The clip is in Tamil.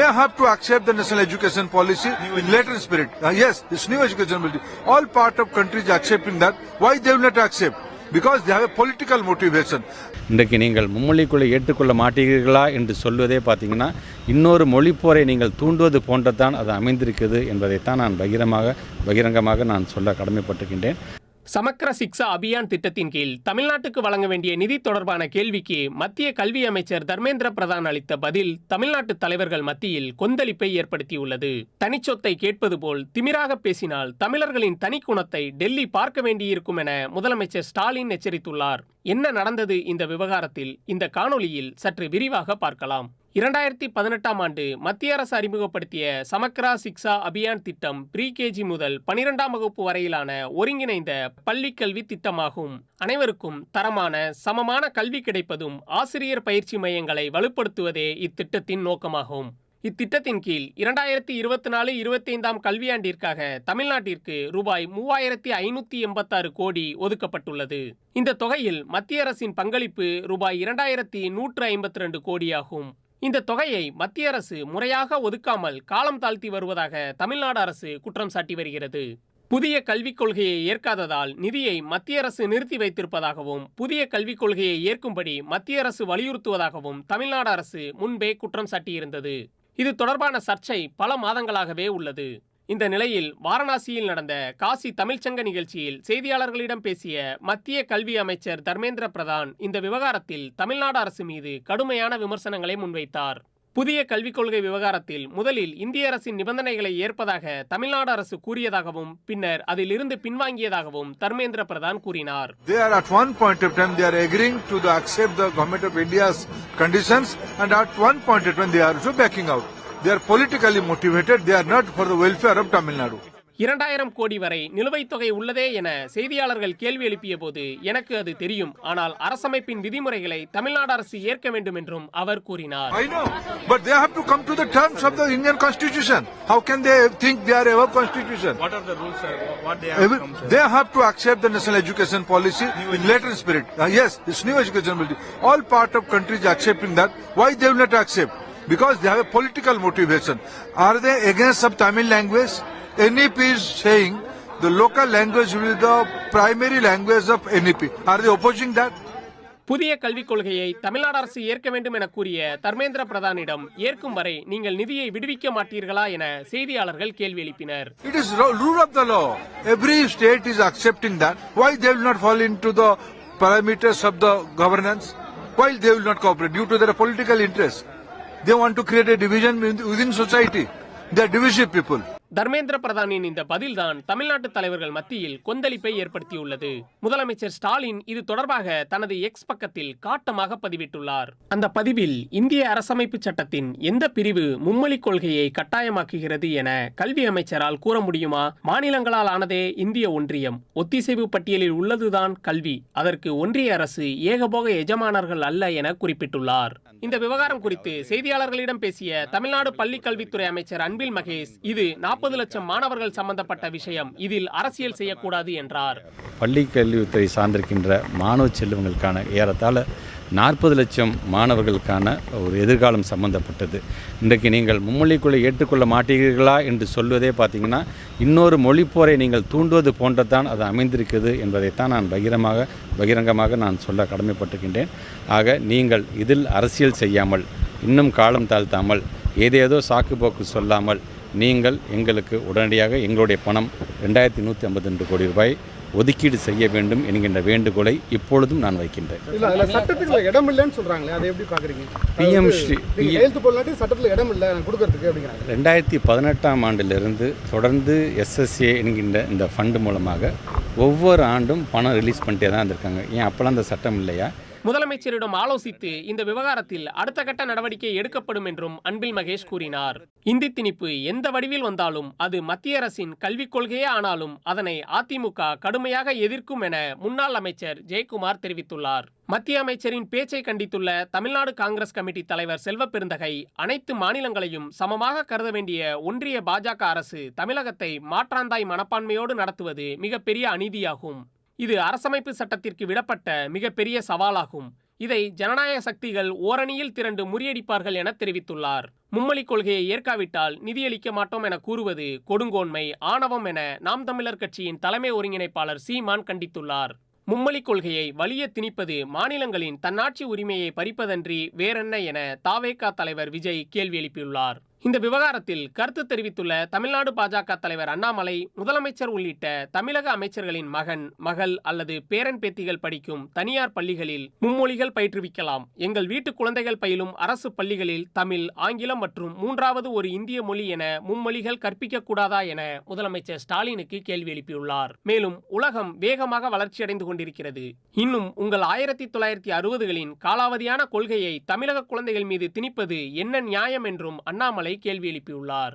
They have to accept the national education policy in later spirit. Uh, yes, this new education policy. All part of countries accepting that. Why they will not accept? Because they have a political motivation. இன்றைக்கு நீங்கள் மும்மொழிக்குள்ளே ஏற்றுக்கொள்ள மாட்டீர்களா என்று சொல்வதே பார்த்தீங்கன்னா இன்னொரு மொழிப்போரை நீங்கள் தூண்டுவது போன்றதான் அது அமைந்திருக்கிறது என்பதைத்தான் நான் பகிரமாக பகிரங்கமாக நான் சொல்ல கடமைப்பட்டிருக்கின்றேன் சமக்கர சிக்ஸா அபியான் திட்டத்தின் கீழ் தமிழ்நாட்டுக்கு வழங்க வேண்டிய நிதி தொடர்பான கேள்விக்கு மத்திய கல்வி அமைச்சர் தர்மேந்திர பிரதான் அளித்த பதில் தமிழ்நாட்டு தலைவர்கள் மத்தியில் கொந்தளிப்பை ஏற்படுத்தியுள்ளது. தனிச்சொத்தை கேட்பது போல் திமிராக பேசினால் தமிழர்களின் தனிக்குணத்தை டெல்லி பார்க்க வேண்டியிருக்கும் என முதலமைச்சர் ஸ்டாலின் எச்சரித்துள்ளார். என்ன நடந்தது இந்த விவகாரத்தில்? இந்த காணொளியில் சற்று விரிவாக பார்க்கலாம். இரண்டாயிரத்தி பதினெட்டாம் ஆண்டு மத்திய அரசு அறிமுகப்படுத்திய சமக்ரா சிக்ஷா அபியான் திட்டம் ப்ரீ கேஜி முதல் பனிரெண்டாம் வகுப்பு வரையிலான ஒருங்கிணைந்த பள்ளி கல்வி திட்டமாகும். அனைவருக்கும் தரமான சமமான கல்வி கிடைப்பதும் ஆசிரியர் பயிற்சி மையங்களை வலுப்படுத்துவதே இத்திட்டத்தின் நோக்கமாகும். இத்திட்டத்தின் கீழ் இரண்டாயிரத்தி இருபத்தி நாலு இருபத்தைந்தாம் கல்வியாண்டிற்காக தமிழ்நாட்டிற்கு ரூபாய் மூவாயிரத்தி ஐநூத்தி எண்பத்தாறு கோடி ஒதுக்கப்பட்டுள்ளது. இந்த தொகையில் மத்திய அரசின் பங்களிப்பு ரூபாய் இரண்டாயிரத்தி நூற்று ஐம்பத்தி ரெண்டு கோடியாகும். இந்த தொகையை மத்திய அரசு முறையாக ஒதுக்காமல் காலம் தாழ்த்தி வருவதாக தமிழ்நாடு அரசு குற்றம் சாட்டி வருகிறது. புதிய கல்விக் கொள்கையை ஏற்காததால் நிதியை மத்திய அரசு நிறுத்தி வைத்திருப்பதாகவும் புதிய கல்விக் கொள்கையை ஏற்கும்படி மத்திய அரசு வலியுறுத்துவதாகவும் தமிழ்நாடு அரசு முன்பே குற்றம் சாட்டியிருந்தது. இது தொடர்பான சர்ச்சை பல மாதங்களாகவே உள்ளது. இந்த நிலையில் வாரணாசியில் நடந்த காசி தமிழ்ச்சங்க நிகழ்ச்சியில் செய்தியாளர்களிடம் பேசிய மத்திய கல்வி அமைச்சர் தர்மேந்திர பிரதான் இந்த விவகாரத்தில் தமிழ்நாடு அரசு மீது கடுமையான விமர்சனங்களை முன்வைத்தார் புதிய கல்விக் கொள்கை விவகாரத்தில் முதலில் இந்திய அரசின் நிபந்தனைகளை ஏற்பதாக தமிழ்நாடு அரசு கூறியதாகவும் பின்னர் அதில் இருந்து பின்வாங்கியதாகவும் தர்மேந்திர பிரதான் கூறினார் They are at one point of time they are agreeing to the accept the government of India's conditions and at one point of time they are also backing out. They are politically motivated. They are not for the welfare of Tamil Nadu. இரண்டாயிரம் கோடி வரை நிலுவைத் தொகை உள்ளதே என செய்தியாளர்கள் கேள்வி எழுப்பிய போது எனக்கு அது தெரியும் ஆனால் அரசமைப்பின் விதிமுறைகளை தமிழ்நாடு அரசு ஏற்க வேண்டும் என்றும் அவர் கூறினார் I know, but they have to come to the terms of the Indian constitution. How can they think they are above constitution? What are the rules, sir? What they have Every- come, sir? they have to accept the national education policy in later spirit. Uh, yes, this new education policy. All part of countries accepting that. Why they will not accept? Because they have a political motivation. Are they against some Tamil language? NEP is saying the local language will be the primary language of NEP. Are they opposing that? புதிய கல்விக் கொள்கையை தமிழ்நாடு அரசு ஏற்க வேண்டும் என கூறிய தர்மேந்திர பிரதானிடம் ஏற்கும் வரை நீங்கள் நிதியை விடுவிக்க மாட்டீர்களா என செய்தியாளர்கள் கேள்வி எழுப்பினர் It is ro- rule of the law. Every state is accepting that. Why they will not fall into the parameters of the governance? Why they will not cooperate? Due to their political interest. They want to create a division within society. They are divisive people. Dharmendra பிரதானின் இந்த பதில்தான் தமிழ்நாட்டு தலைவர்கள் மத்தியில் கொந்தளிப்பை ஏற்படுத்தியுள்ளது. முதலமைச்சர் ஸ்டாலின் இது தொடர்பாக தனது எக்ஸ் பக்கத்தில் காட்டமாக பதிவிட்டுள்ளார். அந்த பதிவில் இந்திய அரசமைப்பு சட்டத்தின் எந்த பிரிவு மும்மொழி கொள்கையை கட்டாயமாக்குகிறது என கல்வி அமைச்சரால் கூற முடியுமா? மாநிலங்களால் ஆனதே இந்திய ஒன்றியம் ஒத்திசைவு பட்டியலில் உள்ளதுதான் கல்வி. அதற்கு ஒன்றிய அரசு ஏகபோக எஜமானர்கள் அல்ல என குறிப்பிட்டுள்ளார். இந்த விவகாரம் குறித்து செய்தியாளர்களிடம் பேசிய தமிழ்நாடு பள்ளி கல்வித்துறை அமைச்சர் அன்பில் மகேஷ் இது நாற்பது லட்சம் மாணவர்கள் சம்பந்தப்பட்ட விஷயம் இதில் அரசியல் செய்யக்கூடாது என்றார். பள்ளி கல்வித்துறை சார்ந்திருக்கின்ற மாணவ செல்வங்களுக்கான ஏறத்தாழ நாற்பது லட்சம் மாணவர்களுக்கான ஒரு எதிர்காலம் சம்பந்தப்பட்டது. இன்றைக்கு நீங்கள் மும்மொழிக்குள்ளே ஏற்றுக்கொள்ள மாட்டீர்களா என்று சொல்வதே பார்த்தீங்கன்னா இன்னொரு மொழிப்போரை நீங்கள் தூண்டுவது போன்றதான் அது அமைந்திருக்கிறது என்பதைத்தான் நான் பகிரமாக பகிரங்கமாக நான் சொல்ல கடமைப்பட்டிருக்கின்றேன். ஆக நீங்கள் இதில் அரசியல் செய்யாமல் இன்னும் காலம் தாழ்த்தாமல் ஏதேதோ சாக்கு போக்கு சொல்லாமல் நீங்கள் எங்களுக்கு உடனடியாக எங்களுடைய பணம் ரெண்டாயிரத்தி நூற்றி ஐம்பத்தி ரெண்டு கோடி ரூபாய் ஒதுக்கீடு செய்ய வேண்டும் என்கின்ற வேண்டுகோளை இப்பொழுதும் நான் வைக்கின்றேன். இடம் இல்லைன்னு அதை எப்படி PM அதாவது ஸ்ரீ நீங்க கையெழுத்து போடலாட்டி சட்டத்துல இடம் இல்லை நான் கொடுக்கறதுக்கு அப்படிங்கிறாங்க. ரெண்டாயிரத்தி பதினெட்டாம் ஆண்டிலிருந்து தொடர்ந்து எஸ்எஸ்ஏ என்கின்ற இந்த ஃபண்டு மூலமாக ஒவ்வொரு ஆண்டும் பணம் ரிலீஸ் பண்ணிட்டே தான் இருந்திருக்காங்க. ஏன் அப்போல்லாம் அந்த சட்டம் இல்லையா? முதலமைச்சரிடம் ஆலோசித்து இந்த விவகாரத்தில் அடுத்த கட்ட நடவடிக்கை எடுக்கப்படும் என்றும் அன்பில் மகேஷ் கூறினார். இந்தி திணிப்பு எந்த வடிவில் வந்தாலும் அது மத்திய அரசின் கல்விக் கொள்கையே ஆனாலும் அதனை அதிமுக கடுமையாக எதிர்க்கும் என முன்னாள் அமைச்சர் ஜெயக்குமார் தெரிவித்துள்ளார். மத்திய அமைச்சரின் பேச்சை கண்டித்துள்ள தமிழ்நாடு காங்கிரஸ் கமிட்டி தலைவர் செல்வ பெருந்தகை அனைத்து மாநிலங்களையும் சமமாக கருத வேண்டிய ஒன்றிய பாஜக அரசு தமிழகத்தை மாற்றாந்தாய் மனப்பான்மையோடு நடத்துவது மிகப்பெரிய அநீதியாகும். இது அரசமைப்பு சட்டத்திற்கு விடப்பட்ட மிகப்பெரிய சவாலாகும். இதை ஜனநாயக சக்திகள் ஓரணியில் திரண்டு முறியடிப்பார்கள் என தெரிவித்துள்ளார். மும்மொழி கொள்கையை ஏற்காவிட்டால் நிதியளிக்க மாட்டோம் என கூறுவது கொடுங்கோன்மை ஆணவம் என நாம் தமிழர் கட்சியின் தலைமை ஒருங்கிணைப்பாளர் சீமான் கண்டித்துள்ளார். மும்மொழி கொள்கையை வலிய திணிப்பது மாநிலங்களின் தன்னாட்சி உரிமையை பறிப்பதன்றி வேறென்ன என தாவேகா தலைவர் விஜய் கேள்வி எழுப்பியுள்ளார். இந்த விவகாரத்தில் கருத்து தெரிவித்துள்ள தமிழ்நாடு பாஜக தலைவர் அண்ணாமலை முதலமைச்சர் உள்ளிட்ட தமிழக அமைச்சர்களின் மகன் மகள் அல்லது பேரன் பேத்திகள் படிக்கும் தனியார் பள்ளிகளில் மும்மொழிகள் பயிற்றுவிக்கலாம். எங்கள் வீட்டு குழந்தைகள் பயிலும் அரசு பள்ளிகளில் தமிழ் ஆங்கிலம் மற்றும் மூன்றாவது ஒரு இந்திய மொழி என மும்மொழிகள் கற்பிக்கக்கூடாதா என முதலமைச்சர் ஸ்டாலினுக்கு கேள்வி எழுப்பியுள்ளார். மேலும் உலகம் வேகமாக வளர்ச்சியடைந்து கொண்டிருக்கிறது. இன்னும் உங்கள் ஆயிரத்தி தொள்ளாயிரத்தி அறுபதுகளின் காலாவதியான கொள்கையை தமிழக குழந்தைகள் மீது திணிப்பது என்ன நியாயம் என்றும் அண்ணாமலை கேள்வி எழுப்பியுள்ளார்.